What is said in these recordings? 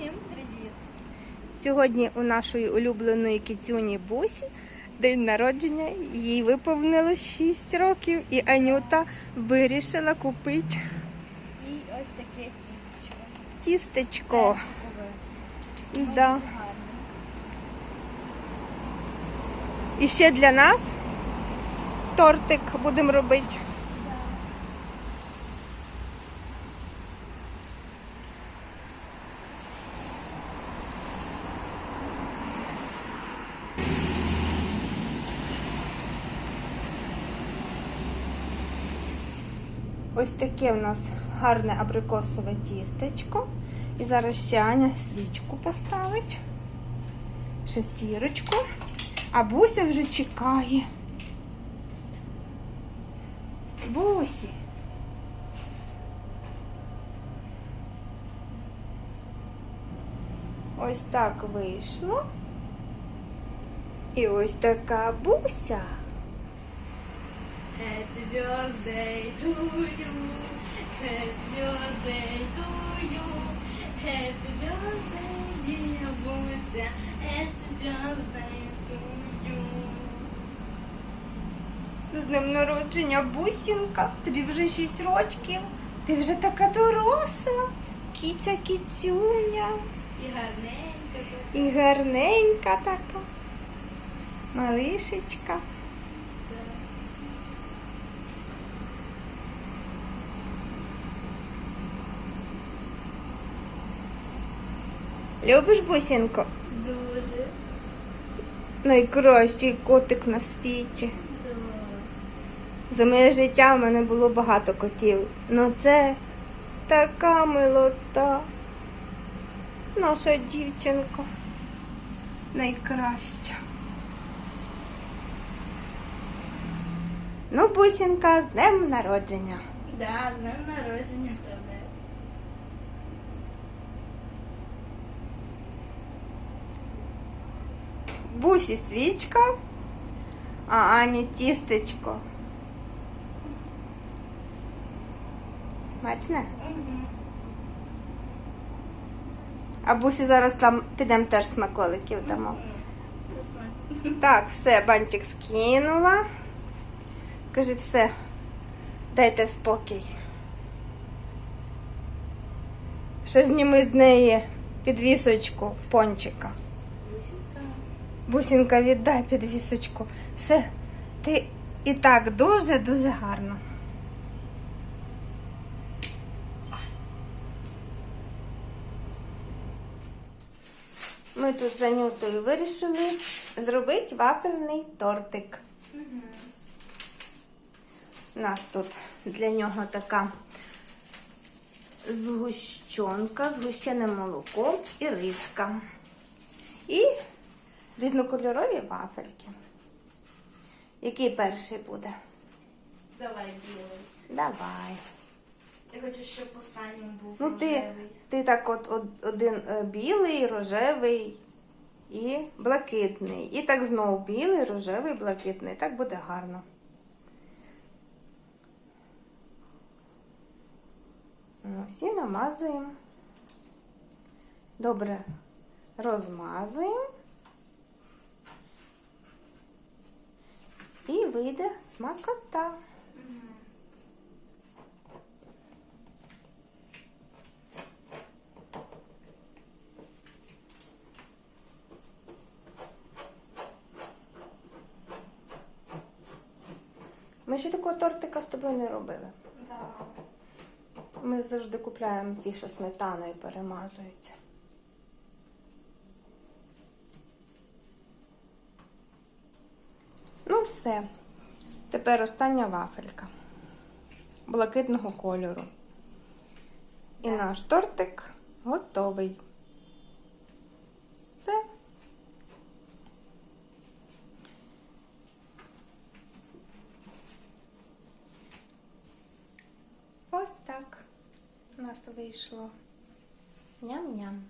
Всім привіт! Сьогодні у нашої улюбленої кицюні Бусі день народження. Їй виповнилось 6 років, і Анюта вирішила купити І ось таке тістечко. тістечко. Персикове. Да. Гарне. І ще для нас тортик будемо робити. Ось таке в нас гарне абрикосове тістечко. І зараз ще Аня свічку поставить. Шестірочку. А Буся вже чекає. Бусі. Ось так вийшло. І ось така буся. Happy birthday to you. Happy birthday to you. Happy birthday, dear Буся. Happy birthday to you. З днем народження, бусінка. Тобі вже 6 рочків. Ти вже така доросла. Кіця кіцюня. І гарненька. така. І гарненька така. Малишечка. Любиш бусінку? Дуже. Найкращий котик на світі. За моє життя в мене було багато котів. Ну це така милота. Наша дівчинка. Найкраща. Ну, бусінка, з днем народження. Да, з днем народження тебе. Бусі свічка, а Ані тістечко. Смачне? А бусі зараз там підемо теж смаколиків дамо. Так, все, бантик скинула. Кажи, все, дайте спокій. Ще зніми з неї підвісочку пончика. Бусінка. Віддай підвісочку. Все, ти і так дуже-дуже гарно. Ми тут з Анютою вирішили зробити вафельний тортик. У нас тут для нього така згущенка, згущене молоко і риска. І різнокольорові вафельки. Який перший буде? Давай білий. Давай. Я хочу, щоб останнім був Ну, ти, рожевий. ти так от, от один е, білий, рожевий і блакитний. І так знову білий, рожевий, блакитний. Так буде гарно. Ось і намазуємо. Добре розмазуємо. І вийде смакота. Ми ще такого тортика з тобою не робили. Да. Ми завжди купляємо ті, що сметаною перемазуються. Ну, все. Тепер остання вафелька блакитного кольору. І наш тортик готовий. Все. Ось так у нас вийшло. Ням-ням.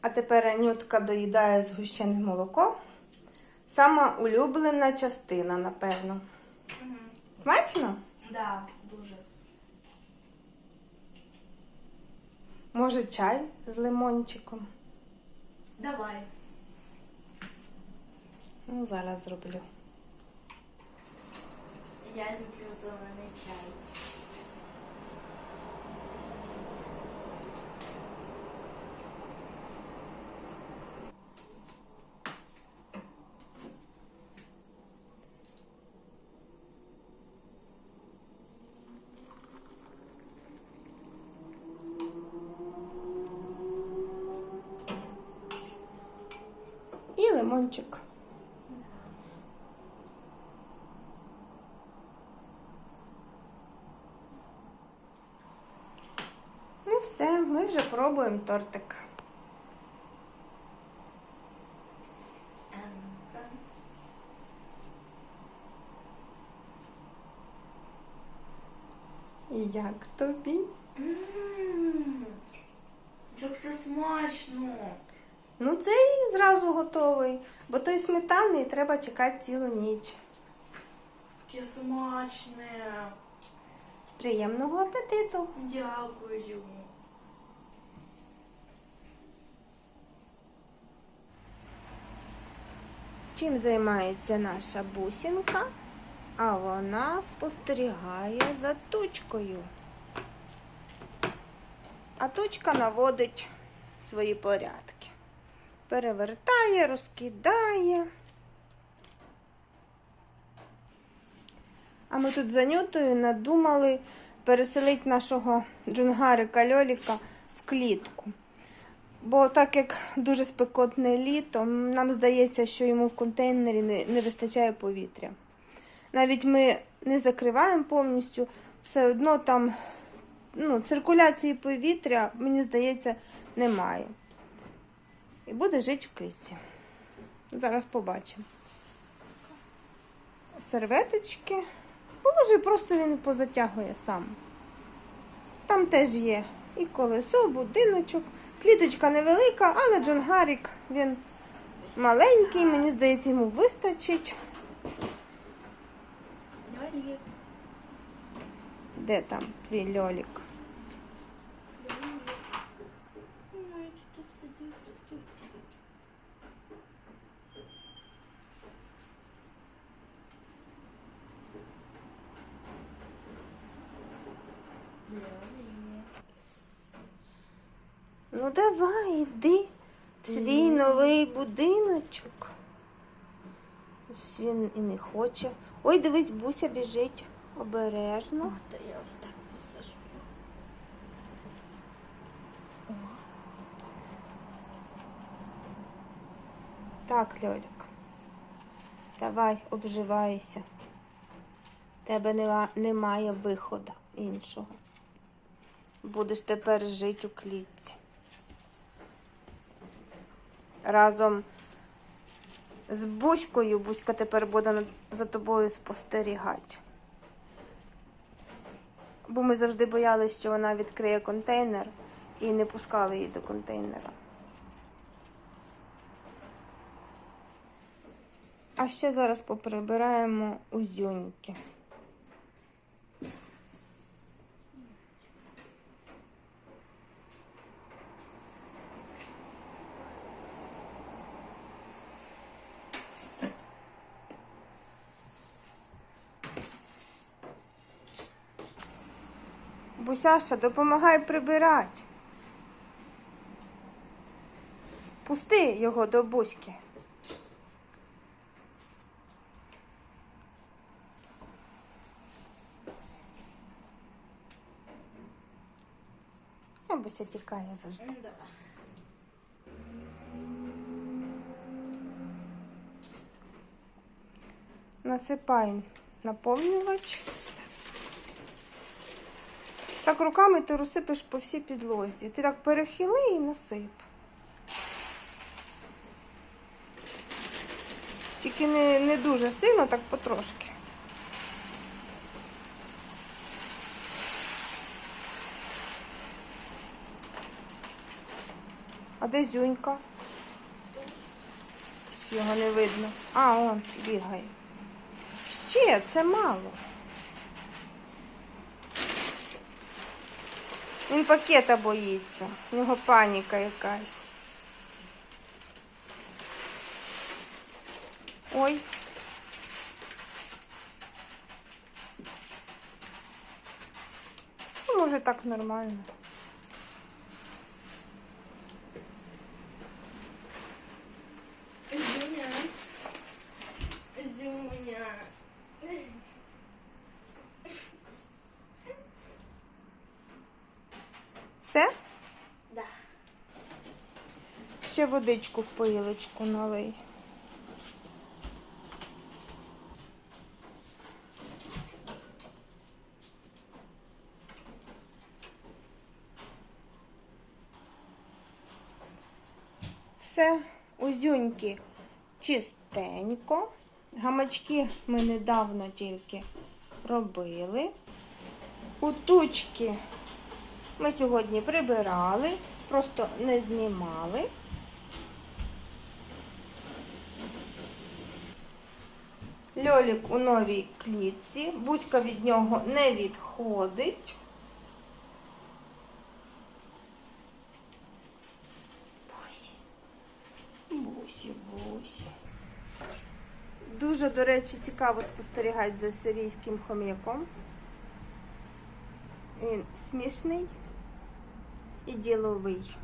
А тепер Анютка доїдає згущене молоко. Сама улюблена частина, напевно. Смачно? Да, дуже. Може, чай з лимончиком? Давай. Ну, зараз зроблю. Я люблю зелений чай. І. Ну все, ми вже пробуємо тортик. І як тобі? Як це смачно. Ну, це і зразу готовий, бо той сметаний треба чекати цілу ніч. Яке смачне. Приємного апетиту! Дякую. Чим займається наша бусинка? А вона спостерігає за тучкою. А тучка наводить свої порядки. Перевертає, розкидає. А ми тут за Нютою надумали переселити нашого джунгарика Льоліка в клітку. Бо так як дуже спекотне літо, нам здається, що йому в контейнері не, не вистачає повітря. Навіть ми не закриваємо повністю, все одно там ну, циркуляції повітря, мені здається, немає. І буде жити в клітці. Зараз побачимо. Серветочки. Положи, просто він позатягує сам. Там теж є і колесо, будиночок. Кліточка невелика, але Джонгарік він маленький, мені здається, йому вистачить. Де там твій льолік? Ой, тут сидить. тут. Льолік. Ну давай, йди в свій новий будиночок. Щось Він і не хоче. Ой, дивись, буся біжить обережно. Та я ось так посажу. Так, Льолік. Давай, обживайся. Тебе нема- немає виходу іншого. Будеш тепер жити у клітці. Разом з Буською, Буська тепер буде за тобою спостерігати. Бо ми завжди боялися, що вона відкриє контейнер і не пускали її до контейнера. А ще зараз поприбираємо узюньки. Бусяша, допомагай прибирати. Пусти його до буськи. А Буся тікає завжди. Насипай наповнювач. Так руками ти розсипеш по всій підлозі. Ти так перехили і насип. Тільки не, не дуже сильно, так потрошки. А де зюнька? Його не видно. А, он бігає. Ще це мало. Він пакета боїться. У нього паніка якась. Ой. Ну, може так нормально. Все? Да. Ще водичку в поїлочку налий. Все, узюньки чистенько. Гамачки ми недавно тільки робили. Утучки ми сьогодні прибирали, просто не знімали. Льолік у новій клітці, бузька від нього не відходить. Бусі, бусі. Дуже, до речі, цікаво спостерігати за сирійським хом'яком. Він смішний і діловий.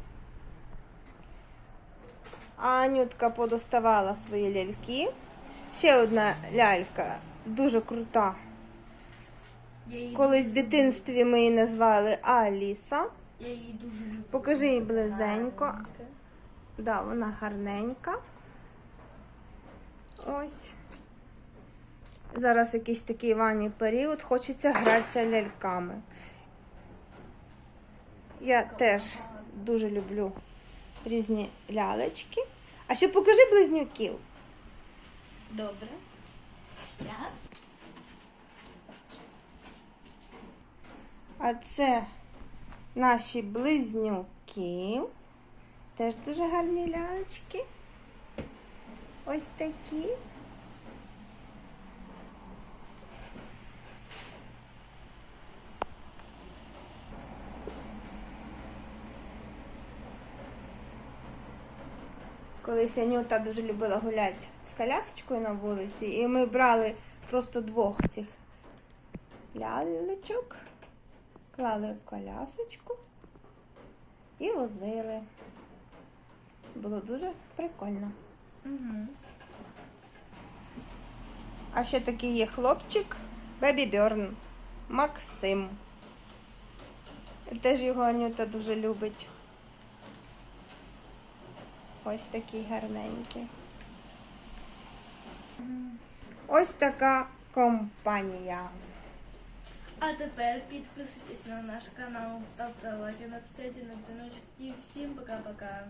А Анютка подоставала свої ляльки. Ще одна лялька, дуже крута. Її, Колись в дитинстві ми її назвали Аліса. я її дуже люблю. Покажи її близенько. Да, вона гарненька. Ось. Зараз якийсь такий ванні період, хочеться гратися ляльками. Я теж дуже люблю різні лялечки. А ще покажи близнюків. Добре. Щас. А це наші близнюки. Теж дуже гарні лялечки. Ось такі. Колись Анюта дуже любила гуляти з колясочкою на вулиці, і ми брали просто двох цих лялечок, клали в колясочку і возили. Було дуже прикольно. Угу. А ще такий є хлопчик Бебі Бьорн Максим. Теж його Анюта дуже любить. Ось такий гарненький. Ось така компанія. А тепер підписуйтесь на наш канал, ставте лайки, натискайте на дзвіночок і всім пока-пока.